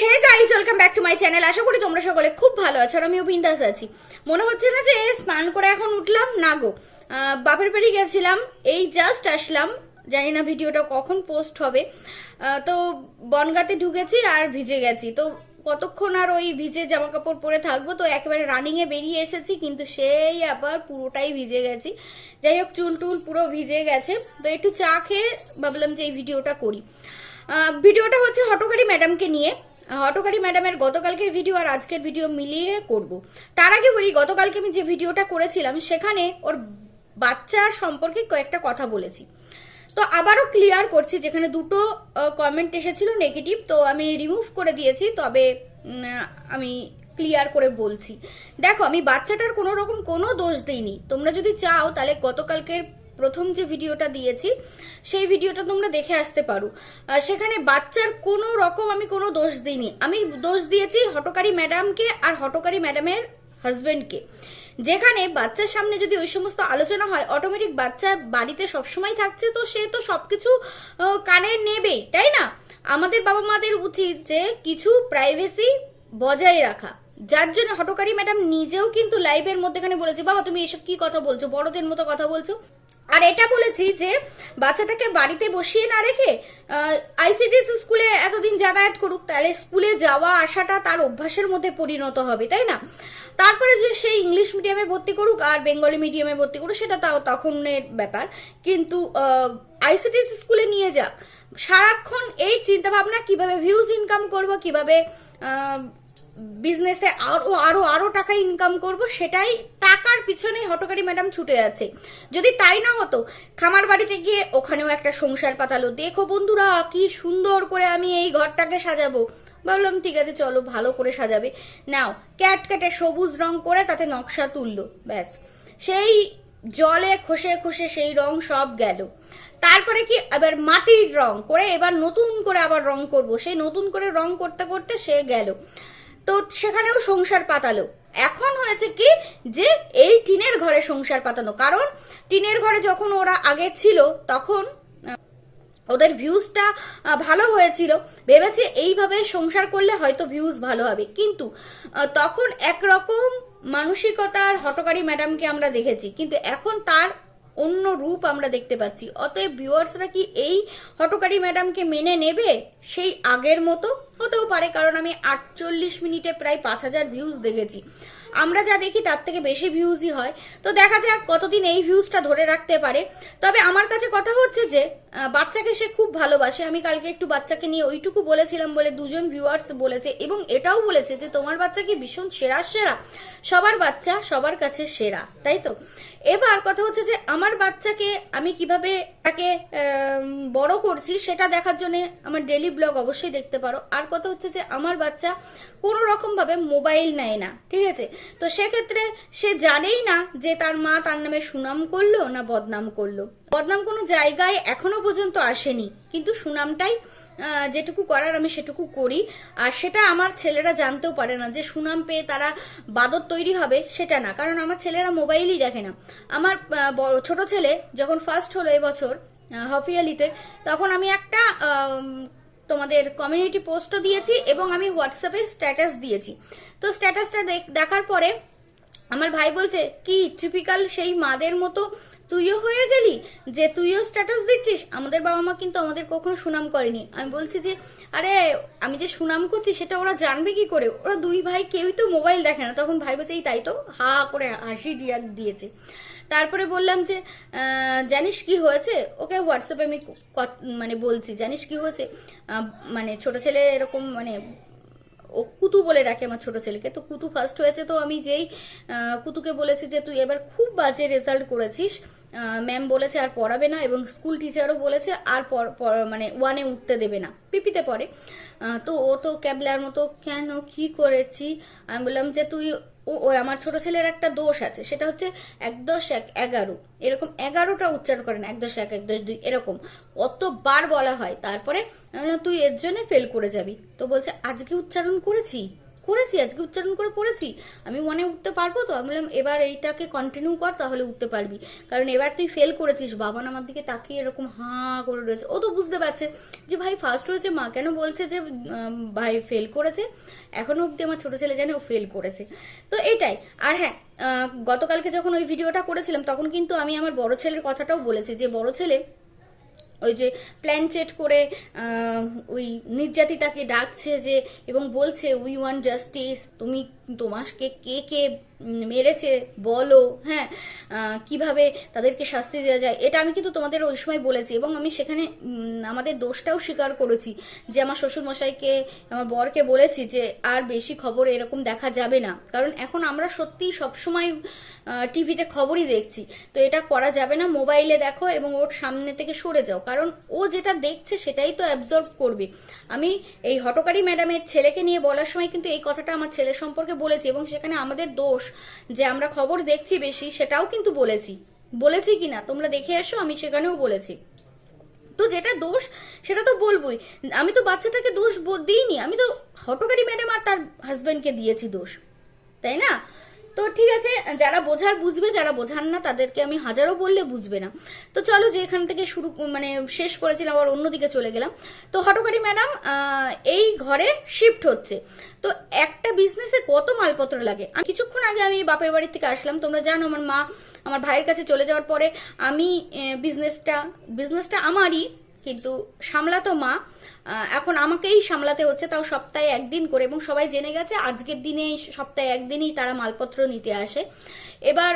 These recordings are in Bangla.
Hey guys welcome back to my channel আশা করি তোমরা সকলে খুব ভালো আছো আর আমিও বিন্দাস আছি। মনে হচ্ছে না যে স্নান করে এখন উঠলাম? না গো। বাপের বাড়ি গেছিলাম, এই জাস্ট আসলাম। জানি না ভিডিওটা কখন পোস্ট হবে। তো বনগাতে ঢুকেছি আর ভিজে গেছি। তো কতক্ষণ আর ওই ভিজে জামা কাপড় পরে থাকব? তো একেবারে রানিং এ বেরিয়ে এসেছি, কিন্তু সেই আবার পুরোটাই ভিজে গেছি। যাই হোক চুল টুল পুরো ভিজে গেছে। তো একটু চা খেয়ে ভাবলাম যে এই ভিডিওটা করি। ভিডিওটা হচ্ছে হটকারী ম্যাডামকে নিয়ে। হটকারী ম্যাডামের গতকালকের ভিডিও আর আজকের ভিডিও মিলিয়ে করব। তার আগে বলি, গতকালকে আমি যে ভিডিওটা করেছিলাম, সেখানে ওর বাচ্চার সম্পর্কে কয়েকটা কথা বলেছি। তো আবারও ক্লিয়ার করছি, যেখানে দুটো কমেন্ট এসেছিল নেগেটিভ তো আমি রিমুভ করে দিয়েছি, তবে আমি ক্লিয়ার করে বলছি। দেখো, আমি বাচ্চাটার কোনো রকম কোনো দোষ দিইনি। তোমরা যদি চাও, তাহলে গতকালকের প্রথম যে ভিডিওটা দিয়েছি, সেই ভিডিওটা তোমরা দেখে আসতে পারো। সেখানে বাচ্চার কোনো রকম আমি কোনো দোষ দিইনি। আমি দোষ দিয়েছি হটকারী ম্যাডামকে আর হটকারী ম্যাডামের হাজবেন্ডকে। যেখানে বাচ্চার সামনে যদি ওই সমস্ত আলোচনা হয় অটোমেটিক বাচ্চা বাড়িতে সবসময় থাকছে, তো সে তো সবকিছু কানে নেবেই, তাই না? আমাদের বাবা মাদের উচিত যে কিছু প্রাইভেসি বজায় রাখা। যার জন্য হটকারী ম্যাডাম নিজেও কিন্তু লাইভের মধ্যেখানে বলেছে, বাবা, তুমি এসব কি কথা বলছো? বড়দের মতো কথা বলছো? আর এটা বলেছি যে বাচ্চাটাকে বাড়িতে বসিয়ে না রেখে আইসিডিএস স্কুলে এতদিন যাতায়াত করুক, তাহলে স্কুলে যাওয়া আসাটা তার অভ্যাসের মধ্যে পরিণত হবে, তাই না? তারপরে যে সেই ইংলিশ মিডিয়ামে ভর্তি করুক আর বেঙ্গলি মিডিয়ামে ভর্তি করুক, সেটা তাও তখনের ব্যাপার। কিন্তু আইসিডিএস স্কুলে নিয়ে যাক, সারাক্ষণ এই চিন্তা ভাবনা কীভাবে ভিউজ ইনকাম করব, কীভাবে বিজনেসে আরও আরও আরও টাকা ইনকাম করব, সেটাই টাকার পিছনে হটকারী ম্যাডাম ছুটে যাচ্ছে। যদি তাই না হতো, খামার বাড়িতে গিয়ে ওখানেও একটা সংসার পাতালো। দেখো বন্ধুরা, কি সুন্দর করে আমি এই ঘরটাকে সাজাবো। ভাবলাম ঠিক আছে, চলো, ভালো করে সাজাবে। নাও, ক্যাট ক্যাটে সবুজ রং করে তাতে নকশা তুললো, ব্যাস। সেই জলে খসে খসে সেই রং সব গেল। তারপরে কি আবার মাটির রং করে এবার নতুন করে আবার রং করব। সেই নতুন করে রং করতে করতে সে গেল। তো সেখানেও সংসার পাতালো। এখন হয়েছে কি যে এই টিনের ঘরে সংসার পাতানো। কারণ টিনের ঘরে যখন ওরা আগে ছিল, তখন ওদের ভিউজটা ভালো হয়েছিল। ভেবেছে এইভাবে সংসার করলে হয়তো ভিউজ ভালো হবে। কিন্তু তখন একরকম মানসিকতার হটকারী ম্যাডামকে আমরা দেখেছি। কিন্তু এখন তার অন্য রূপ আমরা দেখতে পাচ্ছি। অতএব ভিউয়ার্সরা কি এই হটকারী ম্যাডামকে মেনে নেবে? সেই আগের মতো? হতেও পারে, কারণ আমি আটচল্লিশ মিনিটে প্রায় পাঁচ হাজার ভিউজ দেখেছি। আমরা যা দেখি তার থেকে বেশি ভিউজই হয়। তো দেখা যাক কতদিন এই ভিউজটা ধরে রাখতে পারে। তবে আমার কাছে কথা হচ্ছে যে বাচ্চাকে সে খুব ভালোবাসে। আমি কালকে একটু বাচ্চাকে নিয়ে ওইটুকু বলেছিলাম বলে দুজন ভিউয়ার্স বলেছে এবং এটাও বলেছে যে, তোমার বাচ্চা কি ভীষণ সেরা সেরা? সবার বাচ্চা সবার কাছে সেরা। তাই তো? এবার কথা হচ্ছে যে আমার বাচ্চাকে আমি কীভাবে তাকে বড় করছি সেটা দেখার জন্য আমার ডেলি ব্লগ অবশ্যই দেখতে পারো। আর কথা হচ্ছে যে আমার বাচ্চা কোনো রকমভাবে মোবাইল নেয় না, ঠিক আছে? তো সেক্ষেত্রে সে জানেই না যে তার মা তার নামে সুনাম করল না বদনাম করল। বদনাম কোনো জায়গায় এখনও পর্যন্ত আসেনি। কিন্তু সুনামটাই যেটুকু করার আমি সেটুকু করি। আর সেটা আমার ছেলেরা জানতেও পারে না যে সুনাম পেয়ে তারা বাদর তৈরি হবে, সেটা না। কারণ আমার ছেলেরা মোবাইলই দেখে না। আমার ছোট ছেলে যখন ফার্স্ট হলো এবছর হফিয়ালিতে তখন আমি একটা তোমাদের কমিউনিটি পোস্টও দিয়েছি এবং আমি হোয়াটসঅ্যাপে স্ট্যাটাস দিয়েছি। তো স্ট্যাটাসটা দেখার পরে আমার ভাই বলছে, কি ট্রিপিক্যাল সেই মাদের মতো তুইও হয়ে গেলি? যে তুইও স্ট্যাটাস দিচ্ছিস, আমাদের বাবা মা কিন্তু আমাদের কখনো সুনাম করেনি। আমি বলছি যে, আরে, আমি যে সুনাম করছি সেটা ওরা জানবে কি করে? ওরা দুই ভাই কেউই তো মোবাইল দেখে না। তখন ভাই বলছে, এই তাই তো। হা করে হাসি দিয়া দিয়েছে। তারপরে বললাম যে জানিস কি হয়েছে? ওকে হোয়াটসঅ্যাপে আমি মানে বলছি, জানিস কি হয়েছে? মানে ছোট ছেলে এরকম মানে ও কুতু বলে ডাকে আমার ছোট ছেলেকে। তো কুতু ফার্স্ট হয়েছে, তো আমি যেই কুতুকে বলেছি যে তুই এবার খুব বাজে রেজাল্ট করেছিস ম্যাম বলেছে আর পড়াবে না এবং স্কুল টিচারও বলেছে আর মানে ওয়ানে উঠতে দেবে না, পিপিতে পড়ে। তো ও তো ক্যাবলার মতো, কেন? কি করেছি? আমি বললাম যে তুই ও আমার ছোট ছেলের একটা দোষ আছে, সেটা হচ্ছে এক দশ এক এগারো। এরকম এগারোটা উচ্চারণ করে না এক দশ এক এক দশ দুই, এরকম। কতবার বলা হয়, তারপরে তুই এর জন্য ফেল করে যাবি। তো বলছে, আজকে উচ্চারণ করেছি। করেছি, আজকে উচ্চারণ করে পড়েছি, আমি মনে উঠতে পারব তো? আমি বললাম, এবার এইটাকে কন্টিনিউ কর, তাহলে উঠতে পারবি। কারণ এবার তুই ফেল করেছিস বাবান আমার দিকে তাকিয়ে এরকম হাঁ করে রয়েছে। ও তো বুঝতে পারছে যে, ভাই ফার্স্ট হয়েছে মা। কেন বলছে যে ভাই ফেল করেছে। এখনও অব্দি আমার ছোট ছেলে জানে ও ফেল করেছে। তো এটাই আর হ্যাঁ গতকালকে যখন ওই ভিডিওটা করেছিলাম, তখন কিন্তু আমি আমার বড় ছেলের কথাটাও বলেছি যে, বড় ছেলে ওই যে প্ল্যানচেট করে ওই নির্যাতিতাকে ডাকছে যে এবং বলছে উই ওয়ান জাস্টিস তুমি তোমাকে কে কে মেরেছে বলো হ্যাঁ কীভাবে তাদেরকে শাস্তি দেওয়া যায়, এটা আমি কিন্তু তোমাদের ওই সময় বলেছি এবং আমি সেখানে আমাদের দোষটাও স্বীকার করেছি যে আমার শ্বশুর মশাইকে আমার বরকে বলেছি যে আর বেশি খবর এরকম দেখা যাবে না। কারণ এখন আমরা সত্যি সবসময় টিভিতে খবরই দেখছি। তো এটা করা যাবে না, মোবাইলে দেখো এবং ওর সামনে থেকে সরে যাও। কারণ ও যেটা দেখছে সেটাই তো অ্যাবজর্ব করবে। আমি এই হটকারী ম্যাডামের ছেলেকে নিয়ে বলার সময় কিন্তু এই কথাটা আমার ছেলে সম্পর্কে বলেছি এবং সেখানে আমাদের দোষ যে আমরা খবর দেখছি বেশি, সেটাও কিন্তু বলেছি। বলেছি কিনা? তোমরা দেখে এসো, আমি সেখানেও বলেছি। তো যেটা দোষ, সেটা তো বলবোই। আমি তো বাচ্চাটাকে দোষ দিইনি। আমি তো হটকারী ম্যাডাম আর তার হাজবেন্ডকে দিয়েছি দোষ। তাই না? তো ঠিক আছে, যারা বোঝার বুঝবে, যারা বোঝান না, তাদেরকে আমি হাজারো বললে বুঝবে না। তো চলো যে এখান থেকে শুরু মানে শেষ করেছিলাম, আবার অন্যদিকে চলে গেলাম। তো হটকারী ম্যাডাম এই ঘরে শিফট হচ্ছে। তো একটা বিজনেসে কত মালপত্র লাগে? আমি কিছুক্ষণ আগে আমি বাপের বাড়ি থেকে আসলাম। তোমরা জানো আমার মা আমার ভাইয়ের কাছে চলে যাওয়ার পরে আমি বিজনেসটা বিজনেসটা আমারই, কিন্তু সামলাতো মা। এখন আমাকেই সামলাতে হচ্ছে, তাও সপ্তাহে একদিন করে, এবং সবাই জেনে গেছে আজকের দিনে সপ্তাহে একদিনই তারা মালপত্র নিতে আসে। এবার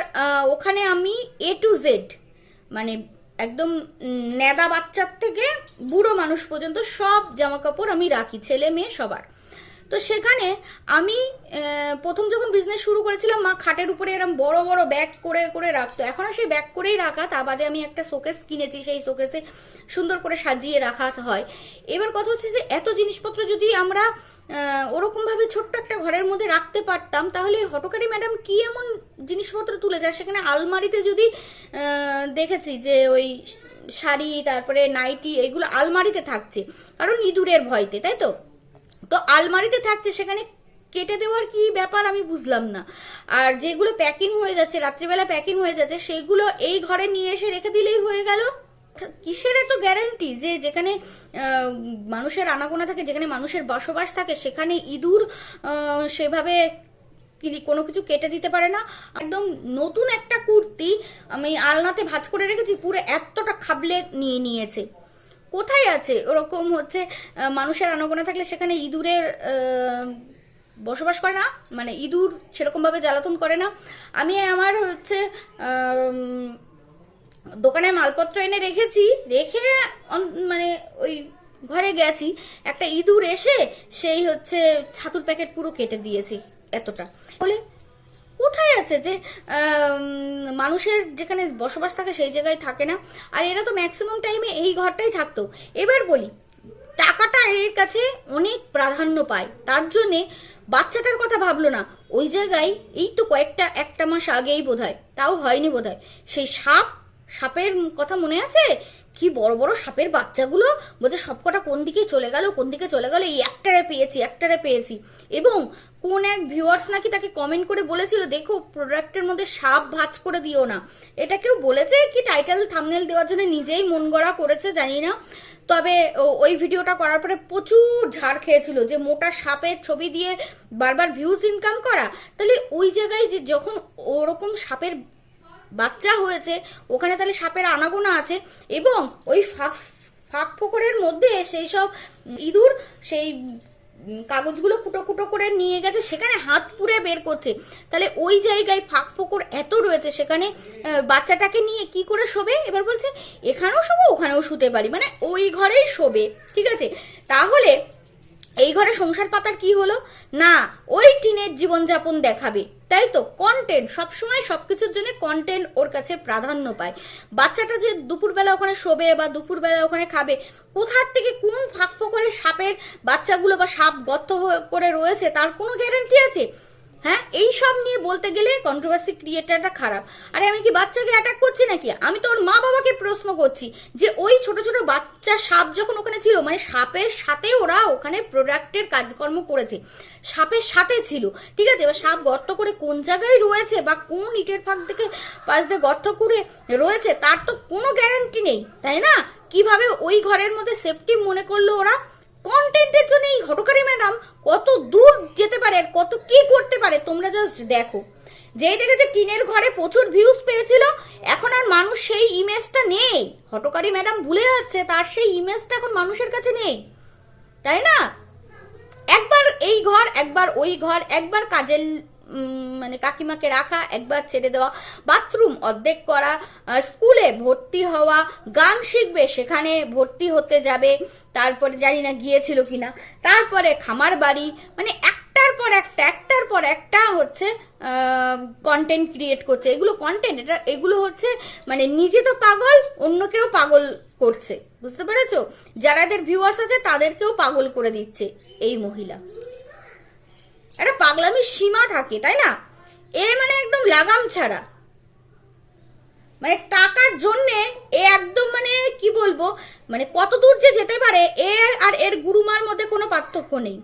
ওখানে আমি এ টু জেড মানে একদম নেদা বাচ্চার থেকে বুড়ো মানুষ পর্যন্ত সব জামা কাপড় আমি রাখি, ছেলে মেয়ে সবার। তো সেখানে আমি প্রথম যখন বিজনেস শুরু করেছিলাম, মা খাটের উপরে এরকম বড় বড় ব্যাগ করে করে রাখতো। এখনও সেই ব্যাগ করেই রাখা, তা বাদে আমি একটা শোকেস কিনেছি, সেই শোকেসে সুন্দর করে সাজিয়ে রাখা হয়। এবার কথা হচ্ছে যে, এত জিনিসপত্র যদি আমরা ওরকমভাবে ছোট্ট একটা ঘরের মধ্যে রাখতে পারতাম, তাহলে হটকারী ম্যাডাম কি এমন জিনিসপত্র তুলে যায়? সেখানে আলমারিতে যদি দেখেছি যে ওই শাড়ি, তারপরে নাইটি এগুলো আলমারিতে থাকছে। কারণ ইঁদুরের ভয়তে, তাই তো? তো আলমারিতে থাকছে, সেখানে কেটে দেওয়ার কি ব্যাপার আমি বুঝলাম না। আর যেগুলো প্যাকিং হয়ে যাচ্ছে, রাত্রিবেলা প্যাকিং হয়ে যাচ্ছে, সেগুলো এই ঘরে নিয়ে এসে রেখে দিলেই হয়ে গেল? কিসের এত গ্যারান্টি যে যেখানে মানুষের আনাগোনা থাকে, যেখানে মানুষের বসবাস থাকে, সেখানে ইঁদুর সেভাবে কোনো কিছু কেটে দিতে পারে না? একদম নতুন একটা কুর্তি আমি আলনাতে ভাঁজ করে রেখেছি, পুরো এতটা খাবলে নিয়ে নিয়েছে। কোথায় আছে? ওরকম হচ্ছে মানুষের আনাগোনা থাকলে সেখানে ইঁদুরের বসবাস করে না মানে ইঁদুর সেরকম ভাবে জ্বালাতন করে না। আমি আমার হচ্ছে দোকানে মালপত্র এনে রেখেছি, রেখে মানে ওই ঘরে গেছি। একটা ইঁদুর এসে সেই হচ্ছে ছাতুর প্যাকেট পুরো কেটে দিয়েছি, এতটা। বলে কোথায় আছে যে মানুষের যেখানে বসবাস থাকে সেই জায়গায় থাকে না। আর এরা তো ম্যাক্সিমাম টাইমে এই ঘরটাই থাকতো। এবার বলি, টাকাটা এর কাছে অনেক প্রাধান্য পায়। তার জন্যে বাচ্চাটার কথা ভাবলো না। ওই জায়গায় এই তো কয়েকটা, একটা মাস আগেই বোধ হয় তাও হয়নি বোধ সেই সাপ, সাপের কথা মনে আছে? কি বড় বড় সাপের বাচ্চাগুলো? বলছে, সবকটা কোন দিকে চলে গেল, কোন দিকে চলে গেল, এই একটারে পেয়েছি একটারে পেয়েছি। এবং কোন এক ভিউয়ার্স নাকি তাকে কমেন্ট করে বলেছিল, দেখো প্রোডাক্টের মধ্যে সাপ ভাঁজ করে দিও না। এটা কেউ বলেছে কি টাইটেল থামনেল দেওয়ার জন্য নিজেই মন গড়া করেছে, জানি না। তবে ওই ভিডিওটা করার পরে প্রচুর ঝাড় খেয়েছিল যে মোটা সাপের ছবি দিয়ে বারবার ভিউজ ইনকাম করা। তাহলে ওই জায়গায় যে যখন ওরকম সাপের বাচ্চা হয়েছে, ওখানে তাহলে সাপের আনাগোনা আছে এবং ওই ফাঁক ফাঁক ফোকরের মধ্যে সেই সব ইঁদুর সেই কাগজগুলো কুটো কুটো করে নিয়ে গেছে, সেখানে হাত পুড়ে বের করছে। তাহলে ওই জায়গায় ফাঁক ফোকর এত রয়েছে, সেখানে বাচ্চাটাকে নিয়ে কি করে শোবে? এবার বলছে, এখানেও শোবো, ওখানেও শুতে পারি। মানে ওই ঘরেই শোবে, ঠিক আছে? তাহলে এই ঘরে সংসার পাতার কি হলো? না, ওই টিনের জীবনযাপন দেখাবে। তাই তো কন্টেন্ট সবসময় সবকিছুর জন্য কন্টেন্ট ওর কাছে প্রাধান্য পায়। বাচ্চাটা যে দুপুরবেলা ওখানে শোবে বা দুপুরবেলা ওখানে খাবে, কোথার থেকে কোন ফাঁক করে সাপের বাচ্চাগুলো বা সাপ গর্ত করে রয়েছে, তার কোনো গ্যারান্টি আছে? হ্যাঁ এই সব নিয়ে বলতে গেলে কন্ট্রোভার্সি ক্রিয়েটারটা খারাপ। আরে আমি কি বাচ্চাকে অ্যাটাক করছি নাকি? আমি তো ওর মা বাবাকে প্রশ্ন করছি যে ওই ছোট ছোট বাচ্চা সাপ যখন ওখানে ছিল মানে সাপের সাথে ওরা ওখানে প্রোডাক্টের কাজকর্ম করেছে। সাপের সাথে ছিল, ঠিক আছে? এবার সাপ গর্ত করে কোন জায়গায় রয়েছে বা কোন ইটের ফাঁক থেকে পাশ দিয়ে গর্ত করে রয়েছে, তার তো কোনো গ্যারান্টি নেই, তাই না? কীভাবে ওই ঘরের মধ্যে সেফটি মনে করল ওরা? কন্টেন্টের জন্য এই হটকারী ম্যাডাম কত দূর যেতে পারে কত কি করতে পারে তোমরা জাস্ট দেখো। যেই দেখেছে টিনের ঘরে প্রচুর ভিউজ পেয়েছিল, এখন আর মানুষ সেই ইমেজটা নেই। হটকারী ম্যাডাম ভুলে যাচ্ছে, তার সেই ইমেজটা এখন মানুষের কাছে নেই। তাই না? একবার এই ঘর, একবার ওই ঘর, একবার কাজের মানে কাকিমাকে রাখা, একবার ছেড়ে দেওয়া, বাথরুম অর্ধেক করা স্কুলে ভর্তি হওয়া, গান শিখবে, সেখানে ভর্তি হতে যাবে, তারপরে জানি না গিয়েছিল কিনা। তারপরে খামার বাড়ি মানে একটার পর একটা, একটার পর একটা হচ্ছে কন্টেন্ট ক্রিয়েট করছে। এগুলো কন্টেন্ট এটা, এগুলো হচ্ছে মানে নিজে তো পাগল, অন্যকেও পাগল করছে। বুঝতে পেরেছ? যারা এদের ভিউয়ার্স আছে, তাদেরকেও পাগল করে দিচ্ছে এই মহিলা। একটা পাগলামির সীমা থাকে, তাই না? এ মানে একদম লাগাম ছাড়া। মানে টাকার জন্যে এ একদম মানে কি বলব? মানে কত দূর যে যেতে পারে, এ আর এর গুরুমার মধ্যে কোনো পার্থক্য নেই।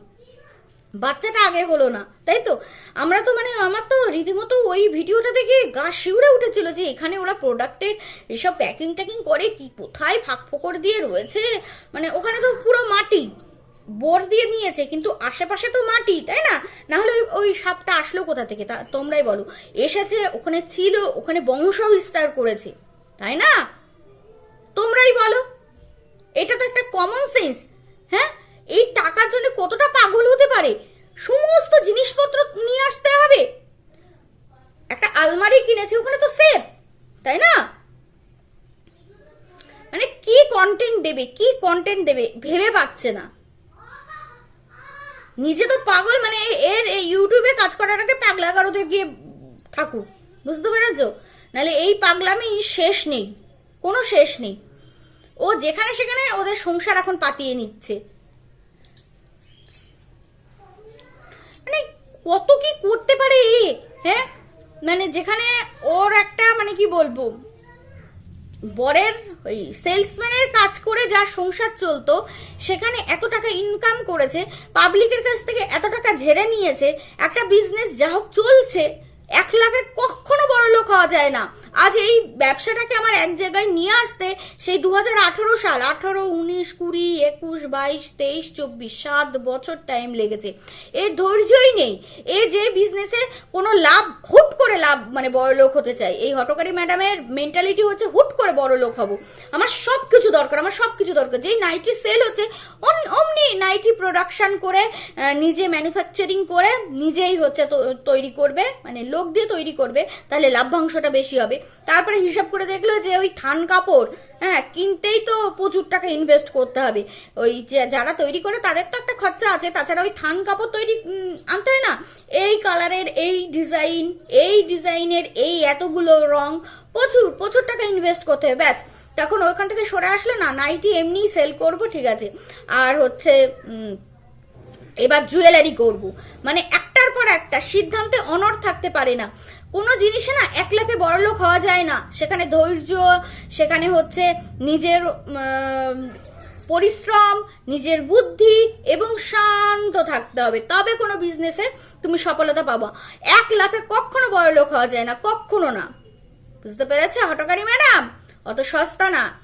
বাচ্চাটা আগে হলো না, তাই তো? আমরা তো মানে আমার তো রীতিমতো ওই ভিডিওটা দেখে গা শিউরে উঠেছিল যে এখানে ওরা প্রোডাক্টের এসব প্যাকিং ট্যাকিং করে কি, কোথায় ফাঁক ফোকর দিয়ে রয়েছে? মানে ওখানে তো পুরো মাটি। বোর দিয়ে নিয়েছে, কিন্তু আশেপাশে তো মাটি, তাই না? না হলে ওই- সাপটা আসলো কোথা থেকে? তা তোমরাই বলো। এসেছে, ওখানে ছিল, ওখানে বংশ বিস্তার করেছে, তাই না? তোমরাই বলো। এটা তো একটা কমন সেন্স হ্যাঁ? এই টাকার জন্য কতটা পাগল হতে পারে? সমস্ত জিনিসপত্র নিয়ে আসতে হবে। একটা আলমারি কিনেছে, ওখানে তো সেফ তাই না? মানে কি কন্টেন্ট দেবে, কি কন্টেন্ট দেবে, ভেবে পাচ্ছে না। নিজে তো পাগল মানে এর ইউটিউবে কাজ আগে পাগলা কারোতে গিয়ে থাকুক, বুঝতে পেরেছ? নাহলে এই পাগলামি শেষ নেই, কোনো শেষ নেই। ও যেখানে সেখানে ওদের সংসার এখন পাতিয়ে নিচ্ছে। মানে কত কি করতে পারে হ্যাঁ? মানে যেখানে ওর একটা মানে কি বলব বরের ওই সেলসম্যানের কাজ করে যা সংসার চলতো, সেখানে এত টাকা ইনকাম করেছে পাবলিকের কাছ থেকে এত টাকা ঝেড়ে নিয়েছে, একটা বিজনেস যা হোক চলছে, এক লাখে কখনো বড় লোক হওয়া যায় না। আজ এই ব্যবসাটাকে আমার এক জায়গায় নিয়ে আসতে সেই দু আঠারো সাল, আঠারো, উনিশ, কুড়ি, একুশ, বাইশ, তেইশ, চব্বিশ, সাত বছর টাইম লেগেছে। এর ধৈর্যই নেই। এ যে বিজনেসে কোনো লাভ হুট করে মানে বড় লোক হতে চাই। এই হটকারী ম্যাডামের মেন্টালিটি হচ্ছে, হুট করে বড় লোক হব। আমার সব কিছু দরকার, আমার সব কিছু দরকার। যেই নাইটি সেল হচ্ছে অমনি নাইটি প্রোডাকশন করে নিজে ম্যানুফ্যাকচারিং করে, নিজেই হচ্ছে তৈরি করবে মানে লোক দিয়ে তৈরি করবে, তাহলে লাভ্যাংশটা বেশি হবে। তারপরে হিসাব করে দেখল যে ওই থান কাপড় হ্যাঁ কিনতেই তো প্রচুর টাকা ইনভেস্ট করতে হবে। ওই যারা তৈরি করে তাদের তো একটা খরচা আছে, তাছাড়া ওই থাং কাপড় তৈরি আনতে হয় না? এই কালারের এই ডিজাইন এই ডিজাইনের এই এতগুলো রং, প্রচুর প্রচুর টাকা ইনভেস্ট করতে হবে। ব্যাস, তখন ওইখান থেকে সরে আসলে না নাইটি এমনি সেল করব, ঠিক আছে। আর হচ্ছে এবার জুয়েলারি করব। মানে একটার পর একটা, সিদ্ধান্তে অনড় থাকতে পারে না। কোনো জিনিসে না এক লাফে বড় লোক হওয়া যায় না। সেখানে ধৈর্য, সেখানে হচ্ছে নিজের পরিশ্রম, নিজের বুদ্ধি এবং শান্ত থাকতে হবে। তবে কোনো বিজনেসে তুমি সফলতা পাবা। এক লাফে কখনো বড় লোক হওয়া যায় না, কখনো না। বুঝতে পেরেছে, হটকারী ম্যাডাম? অত সস্তা না।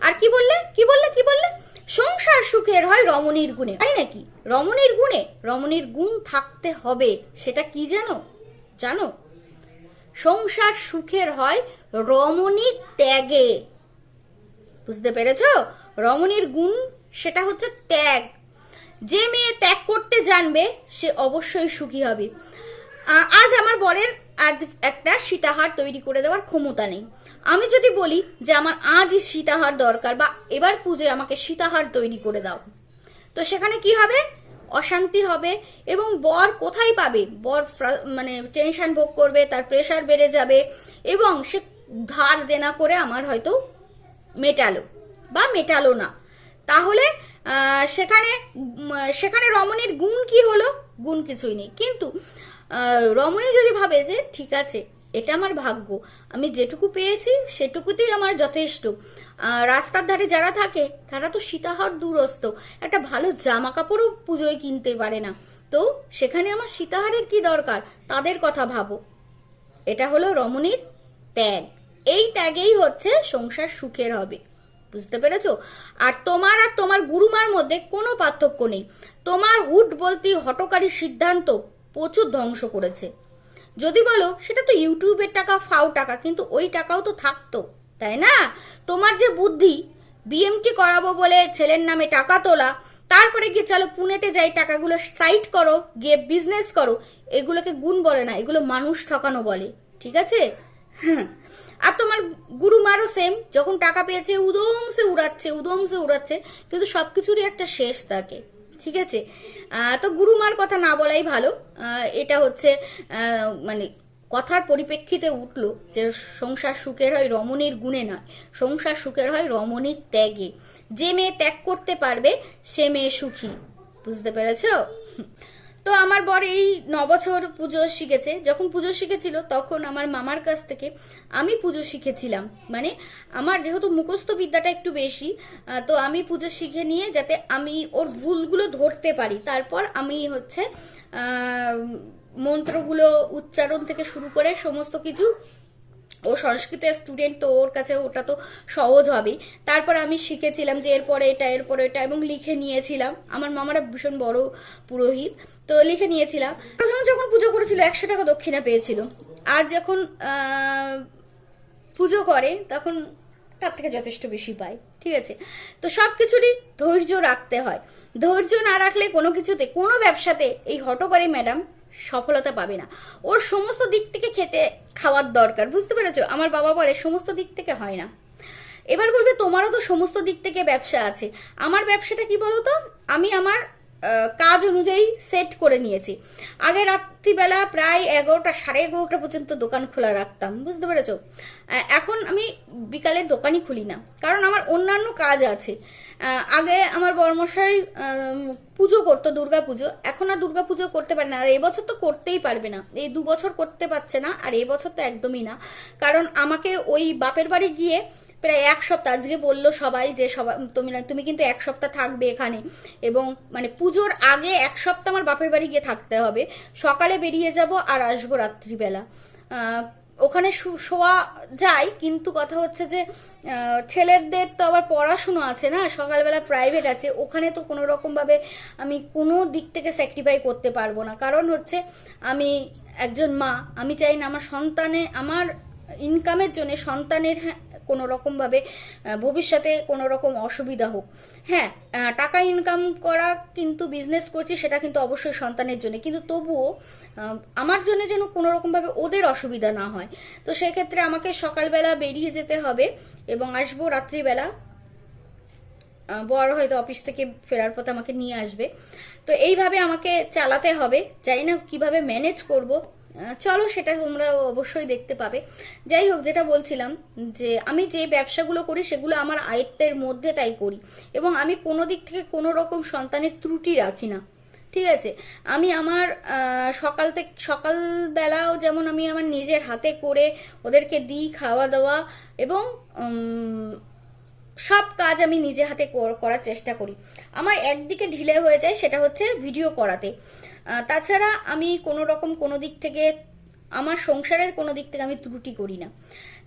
আর কি বললে? কি বললে? কি বললে? সংসার সুখের হয় রমণীর গুণে। তাই নাকি? রমণীর গুণে, রমণীর গুণ থাকতে হবে। সেটা কি জানো? জানো? সংসার সুখের হয় রমণী ত্যাগে। বুঝতে পেরেছ? রমণীর গুণ সেটা হচ্ছে ত্যাগ। যে মেয়ে ত্যাগ করতে জানবে, সে অবশ্যই সুখী হবে। আজ আমার বরের আজ একটা সীতাহার তৈরি করে দেওয়ার ক্ষমতা নেই। আমি যদি বলি যে আমার আজ সীতাহার দরকার বা এবার পুজোয় আমাকে সীতাহার তৈরি করে দাও, তো সেখানে কি হবে? অশান্তি হবে এবং বর কোথায় পাবে? বর মানে টেনশন ভোগ করবে, তার প্রেশার বেড়ে যাবে এবং সে ধার দেনা করে আমার হয়তো মেটালো বা মেটালো না। তাহলে সেখানে সেখানে রমণীর গুণ কি হলো? গুণ কিছুই নেই। কিন্তু রমণী যদি ভাবে যে, ঠিক আছে, এটা আমার ভাগ্য, আমি যেটুকু পেয়েছি, সেটুকুতেই আমার যথেষ্ট। রাস্তার ধারে যারা থাকে, তারা তো সীতাহার দূরস্থ। একটা ভালো জামা কাপড়ও পুজোয় কিনতে পারে না। তো সেখানে আমার সীতাহারের কি দরকার? তাদের কথা ভাবো। এটা হলো রমণীর ত্যাগ। এই ত্যাগেই হচ্ছে সংসার সুখের হবে। বুঝতে পেরেছ? আর তোমার আর তোমার গুরুমার মধ্যে কোনো পার্থক্য নেই। তোমার উট বলতে হটকারী সিদ্ধান্ত প্রচুর ধ্বংস করেছে। যদি বলো, সেটা তো ইউটিউবের টাকা, ফাও টাকা, কিন্তু ওই টাকাও তো থাকতো। তাই না? তোমার যে বুদ্ধি বিএমটি করাবো বলে ছেলের নামে টাকা তোলা, তারপরে গিয়ে চলো পুনেতে যাই, টাকাগুলো সাইট করো, গিয়ে বিজনেস করো, এগুলোকে গুণ বলে না, এগুলো মানুষ ঠকানো বলে, ঠিক আছে? হ্যাঁ। আর তোমার গুরুমারও সেম যখন টাকা পেয়েছে, উদম সে উড়াচ্ছে, উদম সে উড়াচ্ছে, কিন্তু সব কিছুরই একটা শেষ থাকে, ঠিক আছে? তো গুরুমার কথা না বলাই ভালো এটা হচ্ছে মানে কথার পরিপ্রেক্ষিতে উঠল যে সংসার সুখের হয় রমণীর গুণে নয়, সংসার সুখের হয় রমণীর ত্যাগে। যে মেয়ে ত্যাগ করতে পারবে, সে মেয়ে সুখী। বুঝতে পেরেছ? তো আমার বর এই নবছর পুজো শিখেছে। যখন পুজো শিখেছিল, তখন আমার মামার কাছ থেকে আমি পুজো শিখেছিলাম। মানে আমার যেহেতু মুখস্থ বিদ্যাটা একটু বেশি তো আমি পুজো শিখে নিয়ে যাতে আমি ওর ভুলগুলো ধরতে পারি। তারপর আমি হচ্ছে মন্ত্রগুলো উচ্চারণ থেকে শুরু করে সমস্ত কিছু, ও সংস্কৃতের স্টুডেন্ট তো ওর কাছে ওটা তো সহজ হবেই। তারপর আমি শিখেছিলাম যে এরপরে এটা এরপরে এটা এবং লিখে নিয়েছিলাম। আমার মামারা ভীষণ বড় পুরোহিত, তো লিখে নিয়েছিলাম। প্রথম যখন পুজো করেছিল, একশো টাকা দক্ষিণা পেয়েছিল। আর যখন পুজো করে, তখন তার থেকে যথেষ্ট বেশি পায়, ঠিক আছে? তো সব কিছুরই ধৈর্য রাখতে হয়। ধৈর্য না রাখলে কোনো কিছুতে, কোনো ব্যবসাতে এই হটকারী ম্যাডাম সফলতা পাবে না। ওর সমস্ত দিক থেকে খেতে খাওয়ার দরকার, বুঝতে পেরেছ? আমার বাবা বলে, সমস্ত দিক থেকে হয় না। এবার বলবে, তোমারও তো সমস্ত দিক থেকে ব্যবসা আছে। আমার ব্যবসাটা কি বলতো? আমি আমার কাজ অনুযায়ী সেট করে নিয়েছি। আগে রাত্রিবেলা প্রায় এগারোটা, সাড়ে এগারোটা পর্যন্ত দোকান খোলা রাখতাম, বুঝতে পেরেছ? এখন আমি বিকালে দোকানই খুলি না, কারণ আমার অন্যান্য কাজ আছে। আগে আমার বর্মশাই পুজো করতো, দুর্গা পুজো। এখন আর দুর্গা পুজো করতে পারে না, আর এবছর তো করতেই পারবে না। এই দু বছর করতে পারছে না, আর এবছর তো একদমই না। কারণ আমাকে ওই বাপের বাড়ি গিয়ে প্রায় এক সপ্তাহ আজকে বলল সবাই যে সবাই তুমি না তুমি কিন্তু এক সপ্তাহ থাকবে এখানে। এবং মানে পুজোর আগে এক সপ্তাহ আমার বাপের বাড়ি গিয়ে থাকতে হবে। সকালে বেরিয়ে যাব আর আসব রাত্রিবেলা। ওখানে শোয়া যায় কিন্তু কথা হচ্ছে যে ছেলেদের তো আবার পড়াশুনো আছে না সকালবেলা প্রাইভেট আছে। ওখানে তো কোনো রকমভাবে আমি কোনো দিক থেকে স্যাক্রিফাই করতে পারব না। কারণ হচ্ছে আমি একজন মা আমি চাই না আমার সন্তানে আমার ইনকামের জন্য সন্তানের হ্যাঁ, কোনো রকমভাবে ভবিষ্যতে কোনো রকম অসুবিধা হোক। হ্যাঁ টাকা ইনকাম করা কিন্তু বিজনেস করছি, সেটা কিন্তু অবশ্যই সন্তানের জন্য। কিন্তু তবুও আমার জন্য যেন কোনো রকমভাবে ওদের অসুবিধা না হয়। তো সেক্ষেত্রে আমাকে সকালবেলা বেরিয়ে যেতে হবে এবং আসব রাত্রিবেলা। বড় হয়তো অফিস থেকে ফেরার পথে আমাকে নিয়ে আসবে। তো এইভাবে আমাকে চালাতে হবে। জানি না কীভাবে ম্যানেজ করব। চলো সেটা তোমরা অবশ্যই দেখতে পাবে। যাই হোক, যেটা বলছিলাম যে আমি যে ব্যবসাগুলো করি, সেগুলো আমার আয়ত্তের মধ্যে তাই করি এবং আমি কোনো দিক থেকে কোনো রকম সন্তানের ত্রুটি রাখি না, ঠিক আছে? আমি আমার সকাল থেকে সকালবেলাও যেমন আমি আমার নিজের হাতে করে ওদেরকে দিই খাওয়া দাওয়া এবং সব কাজ আমি নিজে হাতে করার চেষ্টা করি। আমার একদিকে ঢিলে হয়ে যায় সেটা হচ্ছে ভিডিও করাতে। তাছাড়া আমি কোনো রকম কোনো দিক থেকে, আমার সংসারের কোনো দিক থেকে আমি ত্রুটি করি না।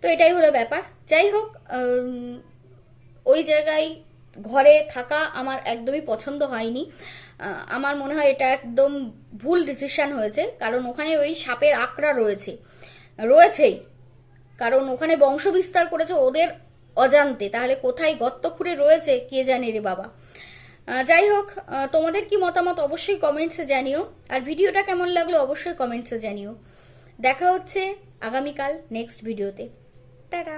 তো এটাই হলো ব্যাপার। যাই হোক ওই জায়গায় ঘরে থাকা আমার একদমই পছন্দ হয়নি। আমার মনে হয় এটা একদম ভুল ডিসিশন হয়েছে। কারণ ওখানে ওই সাপের আঁকড়া রয়েছে। রয়েছেই। কারণ ওখানে বংশ বিস্তার করেছে ওদের অজান্তে। তাহলে কোথায় গর্ত খুঁড়ে রয়েছে কে জানে রে বাবা। যাই হোক তোমাদের কি মতামত অবশ্যই কমেন্টসে জানিও। আর ভিডিওটা কেমন লাগল অবশ্যই কমেন্টসে জানিও। দেখা হচ্ছে আগামীকাল নেক্সট ভিডিওতে টাটা।